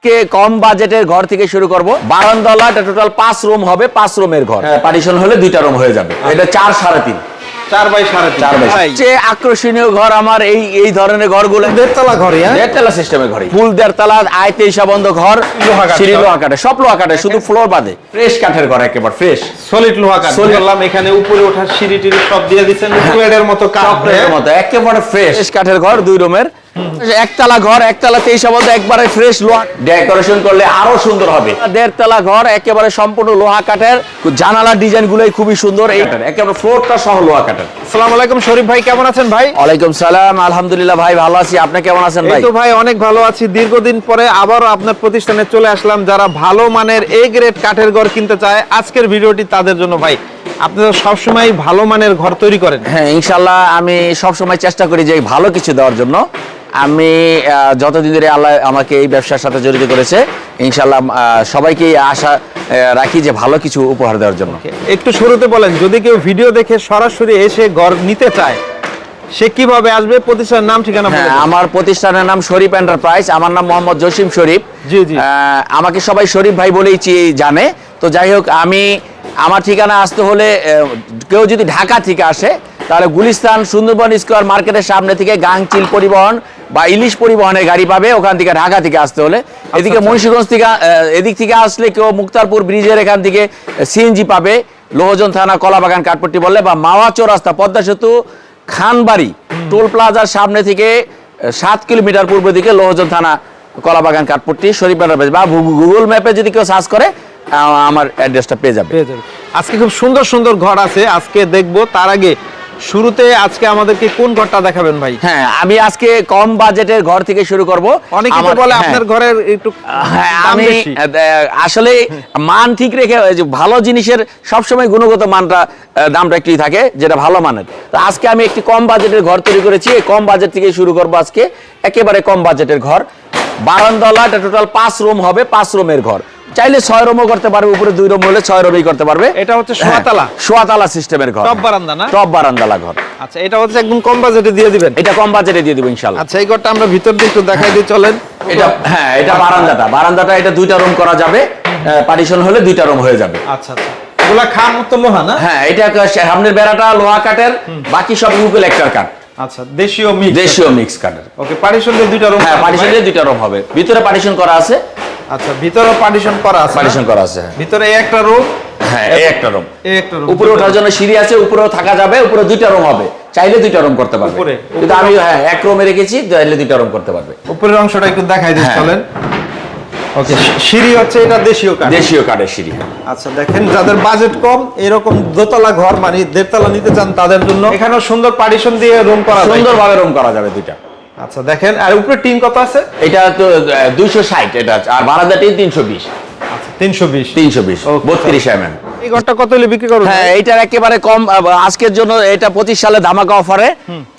আজকে কম বাজেটের ঘর থেকে শুরু করব। বারান্দলা এটা টোটাল পাঁচ রুম হবে পাঁচ রুমের ঘর। পার্টিশন হলে দুইটা রুম হয়ে যাবে। এটা চার সাড়ে তিন। আকর্ষণীয় ঘর আমার এই এই ধরনের ঘরগুলো। দেড়তলা ঘরে হ্যাঁ? দেড়তলা সিস্টেমের ঘর ফুল দেড়তলা আয় তেইশা বন্ধ ঘর সিঁড়ি সব। লোহা কাঠে সব লোহা কাঠে শুধু ফ্লোর বাদে। ফ্রেশ কাঠের ঘর একেবারে ফ্রেশ সলিড লোহা কাঠ বললাম এখানে উপরে ওঠার সিঁড়ি টিড়ি সব দিয়ে দিচ্ছেন প্লেটের মতো কাঠ চকলেটের মতো একেবারে ফ্রেশ কাঠের ঘর দুই রুমের একতলা ঘর একতলা তেইশা বলতে একবারে ফ্রেশ লোহা। ডেকোরেশন করলে আরও সুন্দর হবে। দেড়তলা ঘর একেবারে সম্পূর্ণ লোহা কাঠের। জানালার ডিজাইন গুলোই খুবই সুন্দর। একেবারে ফ্লোরটা সহ লোহা কাঠের। আসসালামু আলাইকুম শরীফ ভাই কেমন আছেন ভাই? ওয়ালাইকুম সালাম আলহামদুলিল্লাহ ভাই ভালো আছি। আপনি কেমন আছেন ভাই? তো ভাই অনেক ভালো আছি। দীর্ঘদিন পরে আবারও আপনার প্রতিষ্ঠানে চলে আসলাম। যারা ভালো মানের এ গ্রেড কাঠের ঘর কিনতে চায় আজকের ভিডিওটি তাদের জন্য ভাই। আপনারা সবসময় ভালো মানের ঘর তৈরি করেন। হ্যাঁ ইনশাল্লাহ আমি সব সময় চেষ্টা করি যে ভালো কিছু দেওয়ার জন্য। আমি যতদিন ধরে আল্লাহ আমাকে এই ব্যবসার সাথে জড়িত করেছে ইনশাল্লাহ সবাইকে আশা রাখি যে ভালো কিছু উপহার দেওয়ার জন্য। একটু শুরুতে বলেন যদি কেউ ভিডিও দেখে সরাসরি এসে ঘর নিতে চায় সে কীভাবে আসবে? প্রতিষ্ঠানের নাম ঠিকানা হ্যাঁ আমার প্রতিষ্ঠানের নাম শরীফ এন্টারপ্রাইজ আমার নাম মোহাম্মদ জসিম শরীফ। জি, জি। আমাকে সবাই শরীফ ভাই বলেই জানে। তো যাই হোক আমি আমার ঠিকানা আসতে হলে কেউ যদি ঢাকা থেকে আসে তাহলে গুলিস্তান সুন্দরবন স্কোয়ার মার্কেটের সামনে থেকে গাংচিল পরিবহন বা ইলিশ পরিবহনের গাড়ি পাবে ওখান থেকে ঢাকা থেকে আসতে হলে। এদিকে আচ্ছা। থেকে এদিক থেকে আসলে কেউ মুক্তারপুর ব্রিজের এখান থেকে সিএনজি পাবে। লোহজন থানা কলাবাগান কাঠপট্টি বললে বা মাওয়া চৌরাস্তা পদ্মা সেতু খানবাড়ি টোল প্লাজার সামনে থেকে সাত কিলোমিটার পূর্ব দিকে লোহজন থানা কলাবাগান কাঠপট্টি শরীফ বা গুগল ম্যাপে যদি কেউ সার্চ করে আমার অ্যাড্রেসটা পেয়ে যাবে। আজকে খুব সুন্দর সুন্দর ঘর আছে। আজকে দেখব তার আগে শুরুতে আজকে আমাদেরকে কোন ঘরটা দেখাবেন ভাই? হ্যাঁ আমি আজকে কম বাজেটের ঘর থেকে শুরু করব। অনেকে তো বলে হ্যাঁ। আপনার ঘরের একটু হ্যাঁ, আমি আসলে মান ঠিক রেখে ভালো জিনিসের সবসময় গুণগত মানটা দামটা একটু থাকে যেটা ভালো মানের। তো আজকে আমি একটি কম বাজেটের ঘর তৈরি করেছি। এই কম বাজেট থেকে শুরু করব আজকে। একেবারে কম বাজেটের ঘর। বারান্দলা টোটাল পাঁচ রুম হবে পাঁচ রুমের ঘর। চাইলে ছয় রুমও করতে পারবে উপরে দুই রুম হলে ছয় রুমই করতে পারবে। এটা হচ্ছে সোয়াতলা? হ্যাঁ, সোয়াতলা। সিস্টেমের ঘর। টপ বারান্দা না? টপ বারান্দালা ঘর। আচ্ছা এটা হচ্ছে একদম কম বাজেটে দিয়ে দিবেন? এটা কম বাজেটে দিয়ে দেবো ইনশাল্লাহ আচ্ছা এই ঘরটা আমরা ভিতর দিয়ে একটু দেখাই দিয়ে চলেন। এটা হ্যাঁ এটা বারান্দাটা। বারান্দাটা এটা দুইটা রুম করা যাবে। পার্টিশন হলে দুইটা রুম হয়ে যাবে। আচ্ছা আচ্ছা। এগুলা খাম মুক্ত লোহা না? হ্যাঁ এটা সামনের বেড়াটা লোহা কাঠের বাকি সব ইউকেলেক্টার কাঠ। আচ্ছা দেশীয় মিক্স দেশীয় মিক্স কাঠের। ওকে পার্টিশন দিয়ে দুইটা রুম হ্যাঁ পার্টিশন দিয়ে দুইটা রুম হবে। ভিতরে পার্টিশন করা আছে। আচ্ছা ভিতরে পার্টিশন করা আছে পার্টিশন করা আছে হ্যাঁ। ভিতরে এই একটা রুম হ্যাঁ এই একটা রুম এই একটা রুম উপরে ওঠার জন্য সিঁড়ি আছে উপরেও থাকা যাবে উপরে দুইটা রুম হবে। চাইলে দুইটা রুম করতে পারবে। উপরে? কিন্তু আমি হ্যাঁ এক রুমে রেখেছি চাইলে দুইটা রুম করতে পারবে। উপরের অংশটা একটু দেখাই দিয়ে হ্যাঁ। চলেন। ওকে সিঁড়ি হচ্ছে এটা দেশীয় কাঠ দেশীয় কাঠের সিঁড়ি। আচ্ছা দেখেন যাদের বাজেট কম এরকম দোতলা ঘর মানে দেড়তলা নিতে চান তাদের জন্য এখানেও সুন্দর পার্টিশন দিয়ে রুম করা সুন্দরভাবে রুম করা যাবে দুইটা। আচ্ছা দেখেন আর উপরে টিন কত আছে? এটা তো দুইশো ষাট এটা আর আচ্ছা তিনশো বিশ। তিনশো বিশ Okay. বত্রিশ এমএম এই ঘরটা কত হলে বিক্রি করবেন? হ্যাঁ এইটার একেবারে কম আজকের জন্য এটা পঁচিশ সালে ধামাকা অফারে।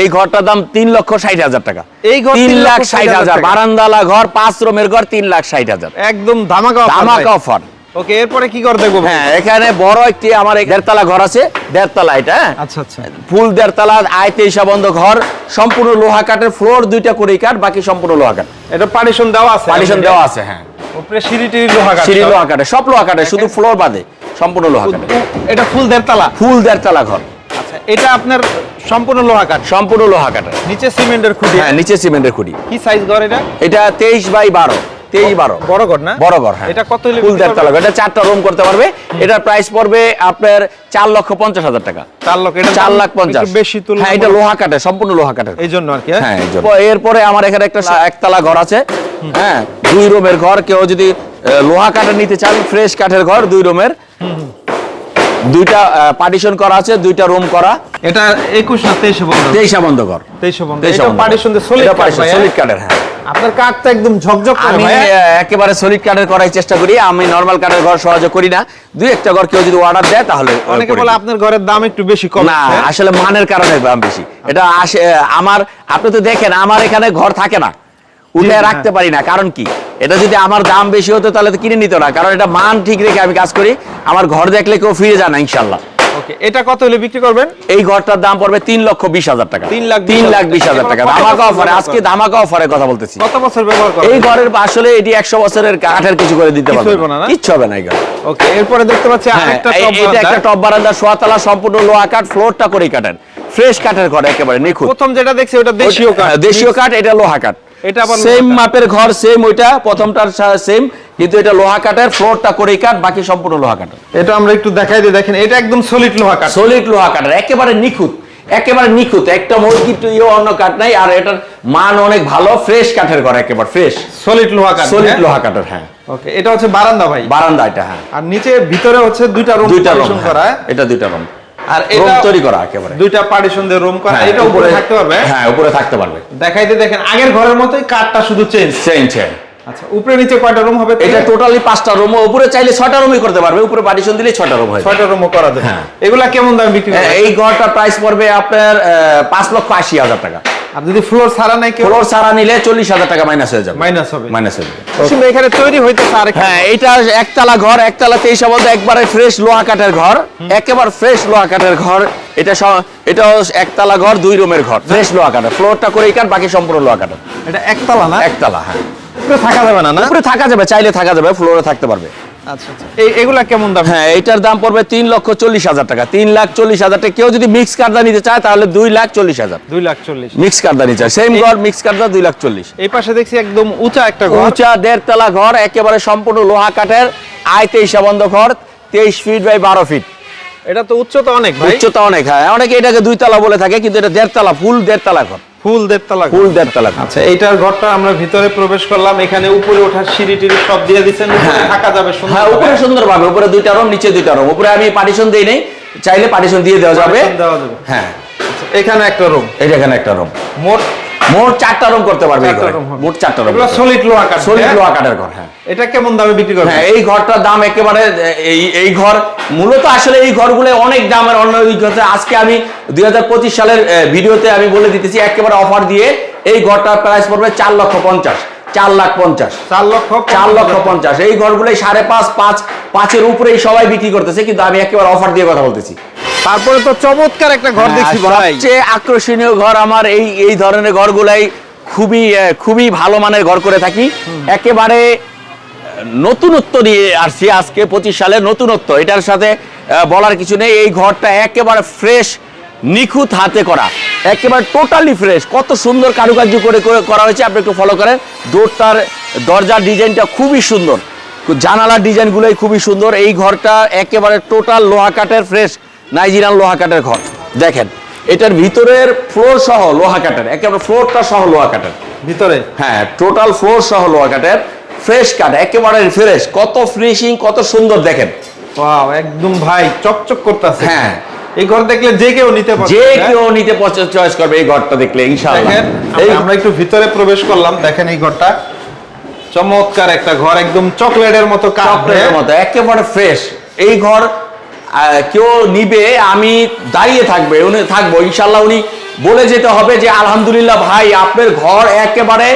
এই ঘরটার দাম তিন লক্ষ ষাট হাজার টাকা। এই ঘর লাখ হাজার। বারান্দালা ঘর পাঁচ রুমের ঘর তিন লাখ ষাট হাজার। একদম ধামাকা offer ধামাকা অফার ওকে এরপরে কি ঘর দেখব? হ্যাঁ এখানে বড় একটি আমার দেড়তলা ঘর আছে দেড়তলা এটা হ্যাঁ? আচ্ছা আচ্ছা। ফুল দেড়তলা আয় তেইশা বন্ধ ঘর সম্পূর্ণ লোহা কাঠের ফ্লোর দুইটা করে কাঠ বাকি সম্পূর্ণ লোহা কাঠ। এটা পার্টিশন দেওয়া আছে পার্টিশন দেওয়া আছে হ্যাঁ। উপরে সিঁড়ি টিড়ি লোহা কাঠ। সিঁড়ি লোহা কাঠের সব লোহা কাঠের শুধু ফ্লোর বাদে সম্পূর্ণ লোহা কাঠের। এটা ফুল দেড়তলা? ফুল দেড়তলা ঘর। আচ্ছা এটা আপনার সম্পূর্ণ লোহা কাঠ? সম্পূর্ণ লোহা কাঠের। নিচে সিমেন্টের খুঁটি। হ্যাঁ নিচে সিমেন্টের খুঁটি। কি সাইজ ঘর এটা? এটা তেইশ বাই বারো। তেইশ বারো। বড় ঘর না? বড় ঘর হ্যাঁ। এটা কত ফুল দেড়তলা এটা চারটা রুম করতে পারবে। এটার প্রাইস পড়বে আপনার চার লক্ষ পঞ্চাশ হাজার টাকা। চার লক্ষ এটা চার লাখ পঞ্চাশ। বেশি তুলনা হ্যাঁ এটা লোহা কাঠের সম্পূর্ণ লোহা কাঠের এই জন্য আর কি হ্যাঁ? হ্যাঁ। এরপরে আমার এখানে একটা একতলা ঘর আছে। হ্যাঁ দুই রুমের ঘর কেউ যদি লোহা কাঠের নিতে চান ফ্রেশ কাঠের ঘর দুই রুমের। দুইটা পার্টিশন করা আছে দুইটা রুম করা। এটা একুশ না তেইশে বন্ধ? তেইশা বন্ধ ঘর। তেইশে বন্ধ। পার্টিশন সলিড কাঠের হ্যাঁ। আপনার কাঠটা একদম ঝকঝক করে আমি একেবারে সলিড কাঠের করার চেষ্টা করি। আমি নরমাল কাঠের ঘর সহজে করি না। দুই একটা ঘর কেউ যদি অর্ডার দেয় তাহলে অনেকে বলে আপনার ঘরের দাম একটু বেশি কম। না আসলে মানের কারণে দাম বেশি। এটা আমার আপনি তো দেখেন আমার এখানে ঘর থাকে না। উঠে হ্যাঁ। রাখতে পারি না। কারণ কি? এটা যদি আমার দাম বেশি হতো তাহলে তো কিনে নিত না। কারণ এটা মান ঠিক রেখে আমি কাজ করি। আমার ঘর দেখলে কেউ ফিরে যায় না ইনশাল্লাহ। ওকে এটা কত হলে বিক্রি করবেন? এই ঘরটার দাম পড়বে তিন লক্ষ বিশ হাজার টাকা। তিন লাখ লাখ বিশ হাজার টাকা। ধামাকা অফারে আজকে ধামাকা অফারে কথা বলতেছি। কত বছর ব্যবহার এই ঘরের আসলে এটি একশো বছরের কাঠের কিছু করে দিতে পারবে হইবো না, না? কিচ্ছু হবে না এই ঘর। ওকে এরপরে দেখতে পাচ্ছি হ্যাঁ, আরেকটা এটা একটা টপ বারান্দা সোয়াতলা সম্পূর্ণ লোহা কাঠ ফ্লোরটা করেই কাঠের ফ্রেশ কাঠের ঘর একেবারে নিখুঁত। প্রথম যেটা দেখছি ওটা দেশীয় কাঠ। দেশীয় কাঠ এটা লোহা কাঠ। এটা আবার সেম। মাপের ঘর সেম ওইটা প্রথমটার সেম কিন্তু এটা লোহা কাঠের ফ্লোরটা করেই কাঠ বাকি সম্পূর্ণ লোহা কাঠের এটা আমরা একটু দেখাই দিই দেখেন এটা একদম সলিড লোহা কাঠ। সলিড লোহা কাঠের একেবারে নিখুঁত একেবারে নিখুঁত। একটা মুরগির ইয়ে অন্য কাঠ নাই আর এটার মান অনেক ভালো ফ্রেশ কাঠের ঘর একেবারে ফ্রেশ সলিড লোহা কাঠ সলিড লোহা কাঠের হ্যাঁ। ওকে এটা হচ্ছে বারান্দা ভাই। বারান্দা এটা হ্যাঁ। আর নিচে ভিতরে হচ্ছে দুইটা রুম দুইটা রুম পার্টিশন করা। এটা দুইটা রুম আর এটা তৈরি করা একেবারে। দুইটা পার্টিশন দিয়ে রুম করা হ্যাঁ, এটা উপরে থাকতে পারবে? হ্যাঁ উপরে থাকতে পারবে। দেখাইতে দেখেন আগের ঘরের মতোই কাঠটা শুধু চেঞ্জ চেঞ্জ সেম আচ্ছা উপরে নিচে কয়টা রুম হবে? এটা টোটালি পাঁচটা রুম উপরে চাইলে ছয়টা রুমই করতে পারবে উপরে পার্টিশন দিলে ছয়টা রুম হয় ছয়টা রুম করা যাবে হ্যাঁ। এগুলা কেমন দাম বিক্রি এই ঘরটা প্রাইস পড়বে আপনার পাঁচ লক্ষ আশি হাজার টাকা। আর যদি ফ্লোর ছাড়া নাই ফ্লোর সারা নিলে চল্লিশ হাজার টাকা মাইনাস হয়ে যাবে। মাইনাস হবে। মাইনাস হয়ে যাবে। এখানে তৈরি হইতেছে হ্যাঁ এটা একতলা ঘর একতলা তেইশ বলতে একবারে ফ্রেশ লোহা কাঠের ঘর। একেবারে ফ্রেশ লোহা কাঠের ঘর। এটা এটা একতলা ঘর দুই রুমের ঘর। ফ্রেশ লোহা কাঠের। ফ্লোরটা করে কাঠ বাকি সম্পূর্ণ লোহা কাঠের। এটা একতলা না? একতলা হ্যাঁ। উপরে থাকা যাবে না না? উপরে থাকা যাবে চাইলে থাকা যাবে ফ্লোরে থাকতে পারবে। আচ্ছা আচ্ছা। এই এগুলা কেমন দাম? হ্যাঁ এইটার দাম পড়বে তিন লক্ষ চল্লিশ হাজার টাকা। তিন লাখ চল্লিশ হাজার টাকা। কেউ যদি মিক্স কার্ডা নিতে চায় তাহলে দুই লাখ চল্লিশ হাজার। দুই লাখ চল্লিশ। মিক্স কার্ডা নিতে চায়। সেম ঘর মিক্স কার্ডা দুই লাখ চল্লিশ। এই পাশে দেখছি একদম উঁচা একটা ঘর। উঁচা দেড়তলা ঘর একেবারে সম্পূর্ণ লোহা কাঠের আয় তেইশ বন্ধ ঘর তেইশ ফিট বাই বারো ফিট এটা তো উচ্চতা অনেক উচ্চতা অনেক হ্যাঁ। অনেকে এটাকে দুই তলা বলে থাকে কিন্তু এটা দেড়তলা ফুল দেড়তলা ঘর। ফুল দেড়তলা। ফুল দেড়তলা আচ্ছা এইটার ঘরটা আমরা ভিতরে প্রবেশ করলাম এখানে উপরে ওঠার সিঁড়ি টিড়ি সব দিয়ে দিচ্ছেন উপরে থাকা যাবে হ্যাঁ উপরে সুন্দরভাবে উপরে দুইটা রুম নিচে দুইটা রুম উপরে আমি পার্টিশন দেই নেই চাইলে পার্টিশন দিয়ে দেওয়া যাবে। দেওয়া যাবে। হ্যাঁ। এখানে একটা রুম এই এখানে একটা রুম মোট মোট চারটা রুম করতে পারবে। মোট চারটা এগুলো সলিড লোহা কাঠ সলিড? লোহা কাঠের ঘর হ্যাঁ। এটা কেমন দামে বিক্রি করবে হ্যাঁ এই ঘরটার দাম একেবারে এই এই ঘর মূলত আসলে এই ঘরগুলো অনেক দামের অন্য অভিজ্ঞতা। আজকে আমি দুই হাজার পঁচিশ সালের ভিডিওতে আমি বলে দিতেছি একেবারে অফার দিয়ে এই ঘরটার প্রাইস পড়বে চার লক্ষ পঞ্চাশ চার লাখ পঞ্চাশ। চার লক্ষ চার লক্ষ পঞ্চাশ। এই ঘরগুলোই সাড়ে পাঁচ পাঁচ পাঁচের উপরেই সবাই বিক্রি করতেছে কিন্তু আমি একেবারে অফার দিয়ে কথা বলতেছি। তারপরে তো চমৎকার একটা ঘর দেখছি হ্যাঁ, সবচেয়ে আকর্ষণীয় ঘর আমার এই এই ধরনের ঘরগুলাই খুবই খুবই ভালো মানের ঘর করে থাকি। একেবারে নতুনত্ব নিয়ে আসছি আজকে পঁচিশ সালে নতুনত্ব। এটার সাথে বলার কিছু নেই। এই ঘরটা একেবারে ফ্রেশ নিখুঁত হাতে করা। একেবারে টোটালি ফ্রেশ কত সুন্দর কারুকার্য করে করে করা হয়েছে। আপনি একটু ফলো করেন। ডোরটার দরজার ডিজাইনটা খুবই সুন্দর। জানালার ডিজাইনগুলোই খুবই সুন্দর। এই ঘরটা একেবারে টোটাল লোহা কাঠের ফ্রেশ নাইজিরিয়ান লোহা কাঠের ঘর। দেখেন এটার ভিতরের ফ্লোর সহ লোহা কাঠের একেবারে ফ্লোরটা সহ লোহা কাঠের। ভিতরে? হ্যাঁ টোটাল ফ্লোর সহ লোহা কাঠের ফ্রেশ কাঠ একেবারে ফ্রেশ কত ফিনিশিং কত সুন্দর দেখেন। ওয়াও একদম ভাই চকচক করতেছে। হ্যাঁ। এই ঘর দেখলে যে কেউ নিতে পারবে যে হ্যাঁ? কেউ নিতে চয়েস করবে এই ঘরটা দেখলে ইনশাআল্লাহ। আমরা একটু ভিতরে প্রবেশ করলাম দেখেন এই ঘরটা। চমৎকার একটা ঘর একদম চকলেটের মতো কাঠ চকলেটের মতো একেবারে ফ্রেশ এই ঘর কেউ নিবে আমি দাঁড়িয়ে থাকবে উনি থাকব। ইনশাল্লাহ উনি বলে যেতে হবে যে আলহামদুলিল্লাহ ভাই আপনার ঘর একেবারে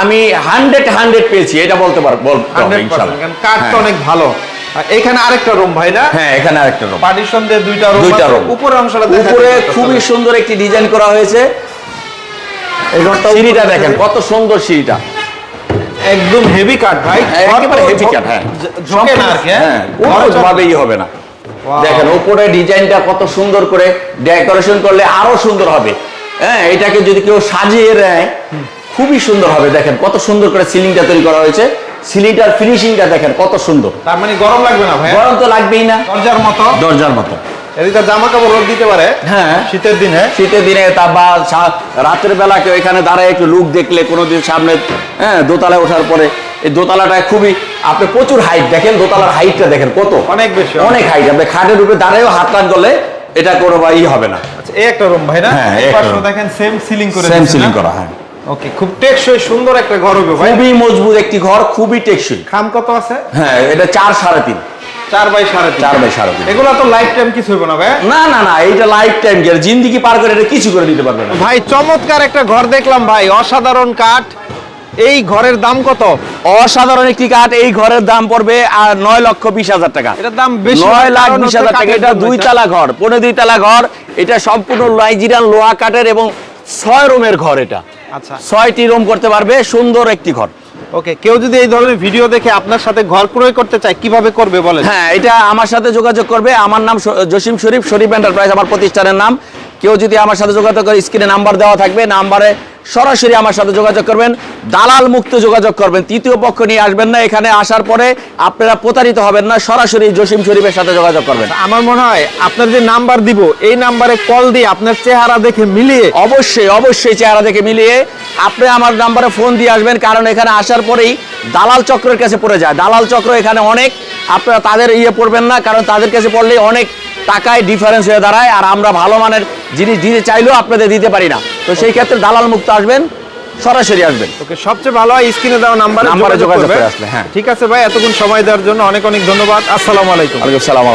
আমি হান্ড্রেড হান্ড্রেড পেয়েছি। এটা বলতে পারব কাঠটা হ্যাঁ। অনেক ভালো। এখানে আরেকটা রুম ভাই না? হ্যাঁ এখানে আরেকটা রুম পার্টিশন দিয়ে দুইটা রুম দুইটা room। উপরে অংশটা উপরে খুবই সুন্দর একটি ডিজাইন করা হয়েছে। এই ঘরটা সিঁড়িটা দেখেন। কত সুন্দর সিঁড়িটা। একদম হেভি কাঠ ভাই। হ্যাঁ, একেবারে হেভি কাঠ হ্যাঁ। ঝোঁকে না আর কি হ্যাঁ। ঘর ভাবেই হবে না. দেখেন উপরে ডিজাইনটা কত সুন্দর করে ডেকোরেশন করলে আরও সুন্দর হবে। হ্যাঁ এটাকে যদি কেউ সাজিয়ে দেয় খুবই সুন্দর হবে। দেখেন কত সুন্দর করে সিলিংটা তৈরি করা হয়েছে। সিলিংটার ফিনিশিংটা দেখেন কত সুন্দর। তার মানে গরম লাগবে না ভাই গরম তো লাগবেই না। দরজার মতো? দরজার মতো। এদিকে জামা কাপড় রোদ দিতে পারে। হ্যাঁ। শীতের দিনে। শীতের দিনে তা বা রাতের বেলা কেউ এখানে দাঁড়ায় একটু লুক দেখলে কোনোদিন সামনে হ্যাঁ দোতলায় ওঠার পরে এই দোতলাটা খুবই আপনি প্রচুর হাইট দেখেন দোতলার হাইটটা দেখেন কত? অনেক বেশি অনেক। হাইট আপনি খাটের উপরে দাঁড়ায়ও হাত টান করলে এটা কোনো বা ই হবে না। আচ্ছা এই একটা রুম ভাই না? হ্যাঁ। দেখেন সেম সিলিং করে সেম সিলিং করা হ্যাঁ। ওকে খুব টেকসই সুন্দর একটা ঘর হবে ভাই। খুবই মজবুত একটি ঘর খুবই টেকসই। খাম কত আছে? হ্যাঁ এটা চার সাড়ে তিন। চার বাই সাড়ে চার বাই সাড়ে তিন। এগুলো তো লাইফ টাইম কিছু হইব না ভাই? না না না এইটা লাইফ টাইম গেলে জিন্দিগি পার করে এটা কিছু করে দিতে পারবে না। ভাই চমৎকার একটা ঘর দেখলাম ভাই অসাধারণ কাঠ এই ঘরের দাম কত? অসাধারণ একটি কাঠ এই ঘরের দাম পড়বে আর নয় লক্ষ বিশ হাজার টাকা। এটার দাম নয় লাখ বিশ হাজার টাকা। এটা দুই তালা ঘর পনেরো দুই তালা ঘর। এটা সম্পূর্ণ নাইজেরিয়ান লোহা কাঠের এবং ছয় রুমের ঘর এটা। আচ্ছা। ছয়টি রুম করতে পারবে সুন্দর একটি ঘর। ওকে কেউ যদি এই ধরনের ভিডিও দেখে আপনার সাথে ঘর ক্রয় করতে চায় কীভাবে করবে বলেন? হ্যাঁ এটা আমার সাথে যোগাযোগ করবে। আমার নাম জসিম শরীফ শরীফ এন্টারপ্রাইজ আমার প্রতিষ্ঠানের নাম। কেউ যদি আমার সাথে যোগাযোগ করে স্ক্রিনে নাম্বার দেওয়া থাকবে নাম্বারে সরাসরি আমার সাথে যোগাযোগ করবেন দালাল মুক্ত যোগাযোগ করবেন। তৃতীয় পক্ষ নিয়ে আসবেন না এখানে আসার পরে আপনারা প্রতারিত হবেন না সরাসরি জসিম শরীফের সাথে যোগাযোগ করবেন। আমার মনে হয় আপনার যে নাম্বার দিব এই নাম্বারে কল দিয়ে আপনার চেহারা দেখে মিলিয়ে অবশ্যই অবশ্যই চেহারা দেখে মিলিয়ে আপনি আমার নাম্বারে ফোন দিয়ে আসবেন কারণ এখানে আসার পরেই দালাল চক্রের কাছে পড়ে যায়। দালাল চক্র এখানে অনেক আপনারা তাদের ইয়ে পড়বেন না কারণ তাদের কাছে পড়লে অনেক টাকায় ডিফারেন্স হয়ে দাঁড়ায় আর আমরা ভালো মানের জিনিস দিতে চাইলেও আপনাদের দিতে পারি না। তো সেই ক্ষেত্রে দালাল মুক্ত আসবেন সরাসরি আসবেন। ওকে সবচেয়ে ভালো হয় স্ক্রিনে দেওয়া নাম্বার আমরা যোগাযোগ করে আসলে, হ্যাঁ। ঠিক আছে ভাই এতক্ষণ সময় দেওয়ার জন্য অনেক অনেক ধন্যবাদ। আসসালামু আলাইকুম। আলাইকুম সালাম